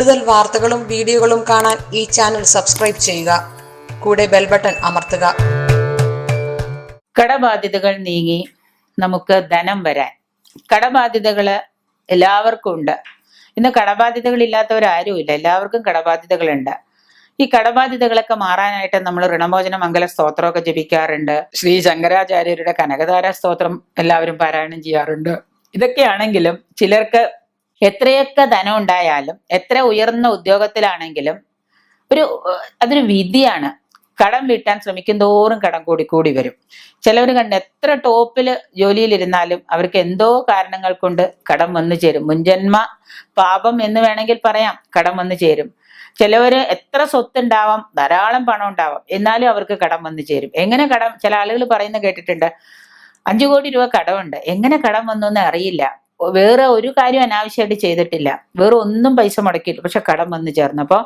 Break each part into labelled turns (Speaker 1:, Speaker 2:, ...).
Speaker 1: കൂടുതൽ വാർത്തകളും വീഡിയോകളും കാണാൻ ഈ ചാനൽ സബ്സ്ക്രൈബ് ചെയ്യുക. കൂടെ ബെൽ ബട്ടൺ അമർത്തുക.
Speaker 2: കടബാധ്യതകൾ നീങ്ങി നമുക്ക് ധനം വരാൻ. കടബാധ്യതകൾ എല്ലാവർക്കും ഉണ്ട്. ഇന്ന് കടബാധ്യതകൾ ഇല്ലാത്തവരാരുമില്ല എല്ലാവർക്കും കടബാധ്യതകളുണ്ട് ഈ കടബാധ്യതകളൊക്കെ മാറാനായിട്ട് നമ്മൾ ഋണമോചന മംഗല സ്തോത്രമൊക്കെ ജപിക്കാറുണ്ട്. ശ്രീ ശങ്കരാചാര്യരുടെ കനകധാര സ്തോത്രം എല്ലാവരും പാരായണം ചെയ്യാറുണ്ട്. ഇതൊക്കെയാണെങ്കിലും ചിലർക്ക് എത്രയൊക്കെ ധനം ഉണ്ടായാലും എത്ര ഉയർന്ന ഉദ്യോഗത്തിലാണെങ്കിലും ഒരു അതൊരു വിധിയാണ്. കടം വീട്ടാൻ ശ്രമിക്കും തോറും കടം കൂടി കൂടി വരും. ചിലവർ കണ്ട് എത്ര ടോപ്പിൽ ജോലിയിലിരുന്നാലും അവർക്ക് എന്തോ കാരണങ്ങൾ കൊണ്ട് കടം വന്നു ചേരും. മുൻജന്മ പാപം എന്ന് വേണമെങ്കിൽ പറയാം കടം വന്നു ചേരും. ചിലവര് എത്ര സ്വത്തുണ്ടാവാം ധാരാളം പണം ഉണ്ടാവാം എന്നാലും അവർക്ക് കടം വന്നു ചേരും. എങ്ങനെ കടം ചില ആളുകൾ പറയുന്ന കേട്ടിട്ടുണ്ട് അഞ്ചു കോടി രൂപ കടമുണ്ട്. എങ്ങനെ കടം വന്നു എന്ന് അറിയില്ല. വേറെ ഒരു കാര്യം അനാവശ്യമായിട്ട് ചെയ്തിട്ടില്ല. വേറെ ഒന്നും പൈസ മുടക്കിയില്ല പക്ഷെ കടം വന്നു ചേർന്നു. അപ്പോൾ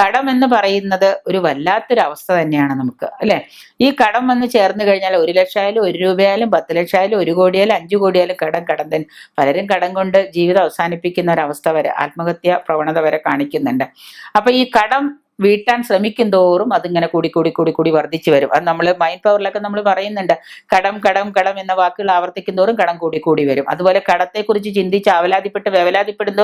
Speaker 2: കടം എന്ന് പറയുന്നത് ഒരു വല്ലാത്തൊരു അവസ്ഥ തന്നെയാണ് നമുക്ക് അല്ലെ? ഈ കടം വന്ന് ചേർന്ന് കഴിഞ്ഞാൽ ഒരു ലക്ഷമായാലും ഒരു രൂപയായാലും പത്ത് ലക്ഷമായാലും ഒരു കോടിയായാലും അഞ്ചു കോടിയായാലും കടം കടം തന്നെ. പലരും കടം കൊണ്ട് ജീവിതം അവസാനിപ്പിക്കുന്ന ഒരവസ്ഥ വരെ ആത്മഹത്യ പ്രവണത വരെ കാണിക്കുന്നുണ്ട്. അപ്പൊ ഈ കടം വീട്ടാൻ ശ്രമിക്കും തോറും അതിങ്ങനെ കൂടി കൂടി കൂടി കൂടി വർദ്ധിച്ചു വരും. അത് നമ്മൾ മൈൻഡ് പവറിലൊക്കെ നമ്മൾ പറയുന്നുണ്ട്. കടം കടം കടം എന്ന വാക്കുകൾ ആവർത്തിക്കും തോറും കടം കൂടി കൂടി വരും. അതുപോലെ കടത്തെക്കുറിച്ച് ചിന്തിച്ച് അവലാതിപ്പെട്ട് വേവലാതിപ്പെടും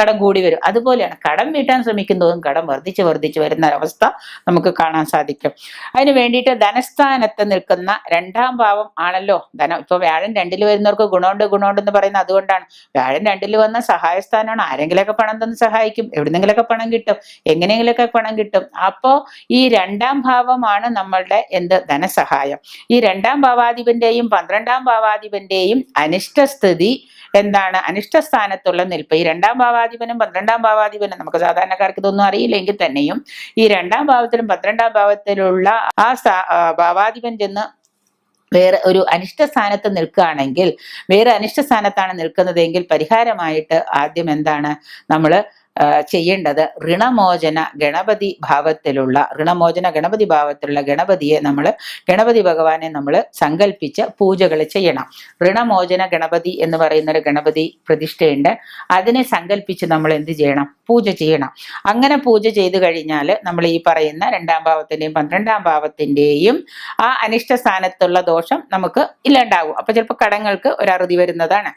Speaker 2: കടം കൂടി വരും. അതുപോലെയാണ് കടം വീട്ടാൻ ശ്രമിക്കും തോറും കടം വർദ്ധിച്ച് വർദ്ധിച്ച് വരുന്ന ഒരവസ്ഥ നമുക്ക് കാണാൻ സാധിക്കും. അതിന് വേണ്ടിയിട്ട് ധനസ്ഥാനത്ത് നിൽക്കുന്ന രണ്ടാം ഭാവം ആണല്ലോ ധനം. ഇപ്പൊ വ്യാഴൻ രണ്ടിൽ വരുന്നവർക്ക് ഗുണമുണ്ട് ഗുണമുണ്ട് എന്ന് പറയുന്നത് അതുകൊണ്ടാണ്. വ്യാഴൻ രണ്ടിൽ വന്ന സഹായസ്ഥാനമാണ് ആരെങ്കിലൊക്കെ പണം തന്ന് സഹായിക്കും. എവിടെന്നെങ്കിലൊക്കെ പണം കിട്ടും. എങ്ങനെയെങ്കിലൊക്കെ പണം കിട്ടും. അപ്പോ ഈ രണ്ടാം ഭാവമാണ് നമ്മളുടെ എന്ത്? ധനസഹായം. ഈ രണ്ടാം ഭാവാധിപന്റെയും പന്ത്രണ്ടാം ഭാവാധിപന്റെയും അനിഷ്ടസ്ഥിതി എന്താണ്? അനിഷ്ട സ്ഥാനത്തുള്ള നിൽപ്പ്. ഈ രണ്ടാം ഭാവാധിപനും പന്ത്രണ്ടാം ഭാവാധിപനും നമുക്ക് സാധാരണക്കാർക്ക് ഇതൊന്നും അറിയില്ലെങ്കിൽ തന്നെയും ഈ രണ്ടാം ഭാവത്തിലും പന്ത്രണ്ടാം ഭാവത്തിലുള്ള ആ ഭാവാധിപൻ ചെന്ന് വേറെ ഒരു അനിഷ്ട സ്ഥാനത്ത് നിൽക്കുകയാണെങ്കിൽ വേറെ അനിഷ്ട സ്ഥാനത്താണ് നിൽക്കുന്നതെങ്കിൽ പരിഹാരമായിട്ട് ആദ്യം എന്താണ്? നമ്മൾ ചെയ്യേണ്ടത് ഋണമോചന ഗണപതി ഭാവത്തിലുള്ള ഋണമോചന ഗണപതി ഭാവത്തിലുള്ള ഗണപതിയെ നമ്മൾ ഗണപതി ഭഗവാനെ നമ്മൾ സങ്കല്പിച്ച് പൂജകൾ ചെയ്യണം. ഋണമോചന ഗണപതി എന്ന് പറയുന്ന ഒരു ഗണപതി പ്രതിഷ്ഠയുണ്ട്. അതിനെ സങ്കല്പിച്ച് നമ്മൾ എന്ത് ചെയ്യണം? പൂജ ചെയ്യണം. അങ്ങനെ പൂജ ചെയ്തു കഴിഞ്ഞാൽ നമ്മൾ ഈ പറയുന്ന രണ്ടാം ഭാവത്തിന്റെയും പന്ത്രണ്ടാം ഭാവത്തിന്റെയും ആ അനിഷ്ട സ്ഥാനത്തുള്ള ദോഷം നമുക്ക് ഇല്ലാണ്ടാവും. അപ്പൊ ചിലപ്പോൾ കടങ്ങൾക്ക് ഒരു വരുന്നതാണ്.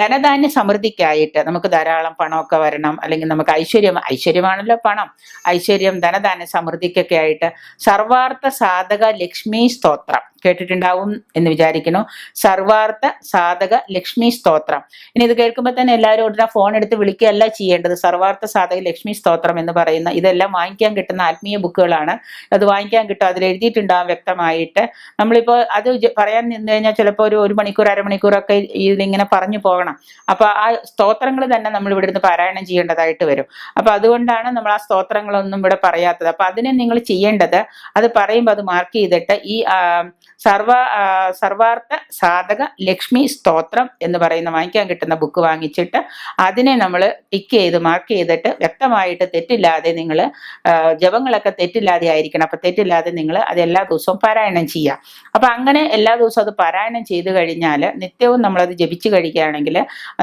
Speaker 2: ധനധാന്യ സമൃദ്ധിക്കായിട്ട് നമുക്ക് ധാരാളം പണമൊക്കെ വരണം. അല്ലെങ്കിൽ നമുക്ക് ഐശ്വര്യം ഐശ്വര്യമാണല്ലോ പണം. ഐശ്വര്യം ധനധാന സമൃദ്ധിക്കൊക്കെ ആയിട്ട് സർവാർത്ഥ സാധക ലക്ഷ്മി സ്തോത്രം. കേട്ടിട്ടുണ്ടാവും എന്ന് വിചാരിക്കുന്നു. സർവാർത്ഥ സാധക ലക്ഷ്മി സ്തോത്രം. ഇനി ഇത് കേൾക്കുമ്പോൾ തന്നെ എല്ലാവരും ഉടനെ ഫോൺ എടുത്ത് വിളിക്കുകയല്ല ചെയ്യേണ്ടത്. സർവാർത്ഥ സാധക ലക്ഷ്മി സ്തോത്രം എന്ന് പറയുന്ന ഇതെല്ലാം വാങ്ങിക്കാൻ കിട്ടുന്ന ആത്മീയ ബുക്കുകളാണ്. അത് വാങ്ങിക്കാൻ കിട്ടും. അതിൽ എഴുതിയിട്ടുണ്ടാവും വ്യക്തമായിട്ട്. നമ്മളിപ്പോൾ അത് പറയാൻ നിന്ന് കഴിഞ്ഞാൽ ചിലപ്പോൾ ഒരു ഒരു മണിക്കൂർ അരമണിക്കൂറൊക്കെ ഇതിലിങ്ങനെ പറഞ്ഞു പോകണം. അപ്പോൾ ആ സ്തോത്രങ്ങൾ തന്നെ നമ്മൾ ഇവിടെ നിന്ന് പാരായണം ചെയ്യേണ്ടതായിട്ട് വരും. അപ്പൊ അതുകൊണ്ടാണ് നമ്മൾ ആ സ്തോത്രങ്ങളൊന്നും ഇവിടെ പറയാത്തത്. അപ്പൊ അതിനെ നിങ്ങൾ ചെയ്യേണ്ടത് അത് പറയുമ്പോൾ അത് മാർക്ക് ചെയ്തിട്ട് ഈ സർവ സർവാർത്ഥ സാധക ലക്ഷ്മി സ്തോത്രം എന്ന് പറയുന്ന വാങ്ങിക്കാൻ കിട്ടുന്ന ബുക്ക് വാങ്ങിച്ചിട്ട് അതിനെ നമ്മൾ ടിക്ക് ചെയ്ത് മാർക്ക് ചെയ്തിട്ട് വ്യക്തമായിട്ട് തെറ്റില്ലാതെ നിങ്ങൾ ജപങ്ങളൊക്കെ തെറ്റില്ലാതെ ആയിരിക്കണം. അപ്പം തെറ്റില്ലാതെ നിങ്ങൾ അത് എല്ലാ ദിവസവും പാരായണം ചെയ്യുക. അപ്പം അങ്ങനെ എല്ലാ ദിവസവും അത് പാരായണം ചെയ്തു കഴിഞ്ഞാൽ നിത്യവും നമ്മളത് ജപിച്ചു കഴിക്കുകയാണെങ്കിൽ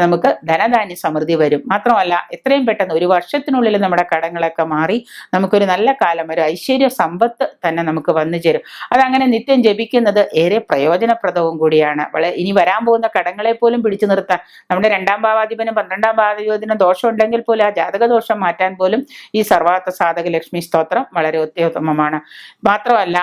Speaker 2: നമുക്ക് ധനധാന്യ സമൃദ്ധി വരും. മാത്രമല്ല എത്രയും പെട്ടെന്ന് ഒരു വർഷത്തിനുള്ളിൽ നമ്മുടെ കടങ്ങളൊക്കെ മാറി നമുക്കൊരു നല്ല കാലം ഒരു ഐശ്വര്യ സമ്പത്ത് തന്നെ നമുക്ക് വന്നു ചേരും. അതങ്ങനെ നിത്യം ജപിക്കുന്നത് ഏറെ പ്രയോജനപ്രദവും കൂടിയാണ്. വളരെ ഇനി വരാൻ പോകുന്ന കടങ്ങളെ പോലും പിടിച്ചു നിർത്താൻ നമ്മുടെ രണ്ടാം ഭാവാധിപനും പന്ത്രണ്ടാം ഭാവാധിപതിനും ദോഷം ഉണ്ടെങ്കിൽ പോലും ആ ജാതക ദോഷം മാറ്റാൻ പോലും ഈ സർവാർത്ഥ സാധക ലക്ഷ്മി സ്തോത്രം വളരെ അത്യുത്തമമാണ് മാത്രമല്ല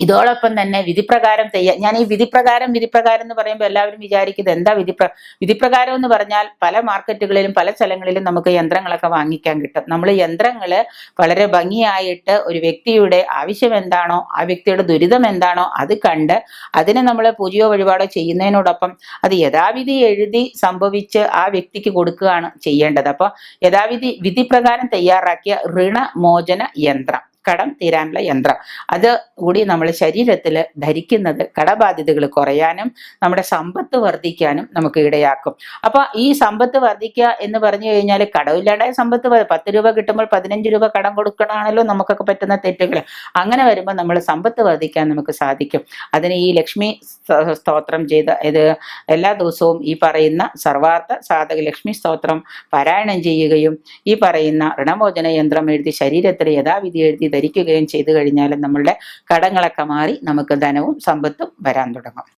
Speaker 2: ഇതോടൊപ്പം തന്നെ വിധിപ്രകാരം തെയ്യ ഞാൻ ഈ വിധിപ്രകാരം വിധിപ്രകാരം എന്ന് പറയുമ്പോൾ എല്ലാവരും വിചാരിക്കുന്നത് എന്താ വിധിപ്ര വിധിപ്രകാരം എന്ന് പറഞ്ഞാൽ പല മാർക്കറ്റുകളിലും പല സ്ഥലങ്ങളിലും നമുക്ക് യന്ത്രങ്ങളൊക്കെ വാങ്ങിക്കാൻ കിട്ടും. നമ്മൾ യന്ത്രങ്ങൾ വളരെ ഭംഗിയായിട്ട് ഒരു വ്യക്തിയുടെ ആവശ്യം എന്താണോ ആ വ്യക്തിയുടെ ദുരിതം എന്താണോ അത് കണ്ട് അതിനെ നമ്മൾ പൂജയോ വഴിപാടോ ചെയ്യുന്നതിനോടൊപ്പം അത് യഥാവിധി എഴുതി സംഭവിച്ച് ആ വ്യക്തിക്ക് കൊടുക്കുകയാണ് ചെയ്യേണ്ടത്. അപ്പോൾ യഥാവിധി വിധിപ്രകാരം തയ്യാറാക്കിയ ഋണമോചന യന്ത്രം. കടം തീരാനുള്ള യന്ത്രം. അത് കൂടി നമ്മൾ ശരീരത്തിൽ ധരിക്കുന്നത് കടബാധ്യതകൾ കുറയാനും നമ്മുടെ സമ്പത്ത് വർദ്ധിക്കാനും നമുക്ക് ഇടയാക്കും. അപ്പൊ ഈ സമ്പത്ത് വർദ്ധിക്കുക എന്ന് പറഞ്ഞു കഴിഞ്ഞാൽ കടമില്ലാണ്ടായ സമ്പത്ത് പത്ത് രൂപ കിട്ടുമ്പോൾ പതിനഞ്ച് രൂപ കടം കൊടുക്കണമാണല്ലോ നമുക്കൊക്കെ പറ്റുന്ന തെറ്റുകൾ അങ്ങനെ വരുമ്പോൾ നമ്മൾ സമ്പത്ത് വർദ്ധിക്കാൻ നമുക്ക് സാധിക്കും. അതിന് ഈ ലക്ഷ്മി സ്ത- സ്തോത്രം ചെയ്ത് ഇത് എല്ലാ ദിവസവും ഈ പറയുന്ന സർവാർത്ഥ സാധക ലക്ഷ്മി സ്തോത്രം പാരായണം ചെയ്യുകയും ഈ പറയുന്ന ഋണമോചന യന്ത്രം എഴുതി ശരീരത്തിൽ യഥാവിധി എഴുതി ധരിക്കുകയും ചെയ്തു കഴിഞ്ഞാൽ നമ്മളുടെ കടങ്ങളൊക്കെ മാറി നമുക്ക് ധനവും സമ്പത്തും വരാൻ തുടങ്ങും.